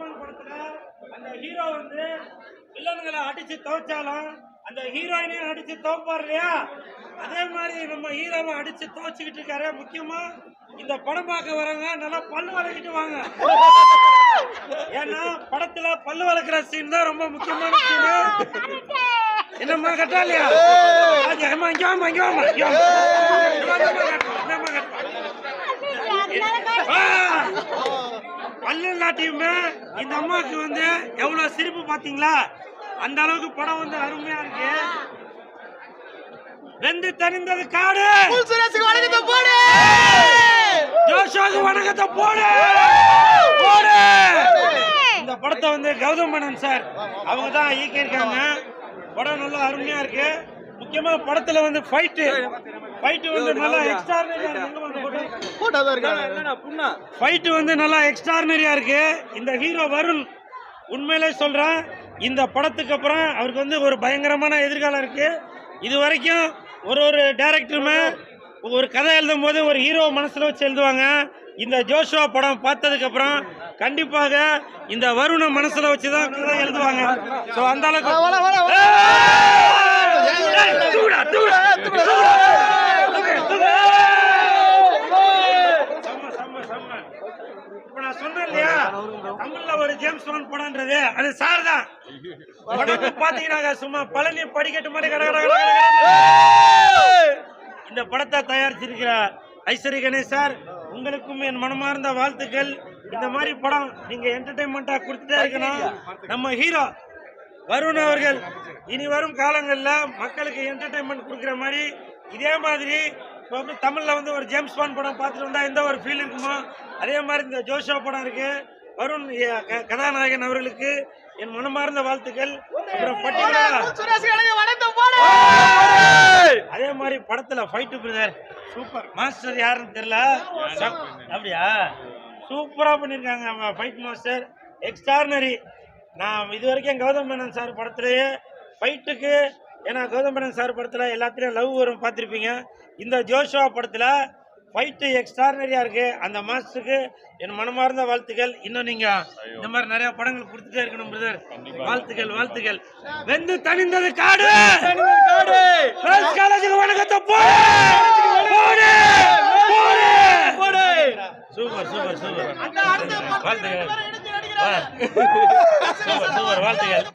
பான் படத்துல அந்த ஹீரோ வந்து வில்லன்களை அடிச்சு துவைச்சாலும் அந்த ஹீரோயினையும் அடிச்சு துவைப்பார் இல்லையா அதே மாதிரி நம்ம ஹீரோவை அடிச்சு துவைச்சுக்கிட்டு இருக்காரு. முக்கியமா இந்த படம் பார்க்க வரவங்க நல்லா பல்லு வளர்க்கிட்டு வாங்க. ஏன்னா படத்துல பல்லு வளர்க்குற சீன் தான் ரொம்ப முக்கியமான சீன் என்னம்மா கட்டா இல்லையா? அது அம்மா இங்க வாம்மா, இங்க வாம்மா, பல்லு நாட்டியுமே இந்த அம்மாவுக்கு வந்து எவ்வளவு சிரிப்பு பாத்தீங்களா அந்த அளவுக்கு படம் வந்து அருமையா இருக்கு. வெந்து தணிந்தது காடு. வணக்கத்தை போடு. ஜோஷாக்கு வணக்கத்தை போடு. போடு. இந்த படத்தை வந்து கௌதம் மேனன் சார் அவங்க தான் இயக்கியிருக்காங்க. படம் நல்லா அருமையா இருக்கு. முக்கியமா படத்துல வந்து ஃபைட்டு ஃபைட்டு வந்து நல்லா எக்ஸ்ட்ரானரியா இருக்காங்க ஃபைட்டு வந்து நல்லா எக்ஸ்ட்ரானரியா இருக்கு இந்த ஹீரோ வருண் உண்மையிலே சொல்றேன் இந்த படத்துக்கு அப்புறம் அவருக்கு வந்து ஒரு பயங்கரமான எதிர்காலம் இருக்கு இது வரைக்கும் ஒரு ஒரு டேரக்டருமே ஒரு கதை எழுதும் போது ஒரு ஹீரோ மனசுல வச்சு எழுதுவாங்க இந்த ஜோஷுவா படம் பார்த்ததுக்கு அப்புறம் கண்டிப்பாக இந்த வருண மனசுல வச்சு தான் கதை எழுதுவாங்க ஸோ அந்த அளவுக்கு தமிழ்ல ஒரு ஜேம்ஸ் பாண்ட் படம்ன்றது அது சார் தான். படம் பாத்தீங்கன்னா சும்மா பழனி படிக்கட்டு மாதிரி கட இந்த படத்தை தயாரிச்சிருக்கிற ஐஸ்வரி கணேஷ் சார் உங்களுக்கும் என் மனமார்ந்த வாழ்த்துக்கள். இந்த மாதிரி படம் நீங்க என்டர்டைன்மெண்டா கொடுத்துட்டே இருக்கணும். நம்ம ஹீரோ வருண் அவர்கள் இனி வரும் காலங்களில் மக்களுக்கு என்டர்டைன்மெண்ட் கொடுக்குற மாதிரி இதே மாதிரி இப்போ வந்து தமிழில் வந்து ஒரு ஜேம்ஸ் பாண்ட் படம் பார்த்துட்டு வந்தா எந்த ஒரு ஃபீல் இருக்குமோ அதே மாதிரி இந்த ஜோஷோ படம் இருக்குது வருண் கதாநாயகன் அவர்களுக்கு என் மனமார்ந்த வாழ்த்துக்கள். அப்புறம் அதே மாதிரி படத்துல ஃபைட்டு பிரதர். சூப்பர். மாஸ்டர் யாருன்னு தெரியல? அப்படியா? சூப்பரா பண்ணிருக்காங்க ஃபைட் மாஸ்டர். எக்ஸ்ட்ரானரி நான் இது வரைக்கும் கௌதம் மேனன் சார் படத்துலயே ஃபைட்டுக்கு ஏன்னா கௌதம் மேனன் சார் படத்துல எல்லாத்துலயும் லவ் வரும் பார்த்துருப்பீங்க. இந்த ஜோஷுவா படத்துல ஃபைட்டு எக்ஸ்ட்ரானரியா இருக்கு. அந்த மாஸ்டருக்கு என் மனமார்ந்த வாழ்த்துக்கள். இன்னும் நீங்க இந்த மாதிரி நிறைய படங்கள் கொடுத்துட்டே இருக்கணும் பிரதர் வாழ்த்துக்கள் வாழ்த்துக்கள். வெந்து தணிந்தது காடு! காலேஜுக்கு வணக்கத்தை சூப்பர் சூப்பர் சூப்பர். வாழ்த்துக்கள். Super super. வாழ்த்துக்கள்.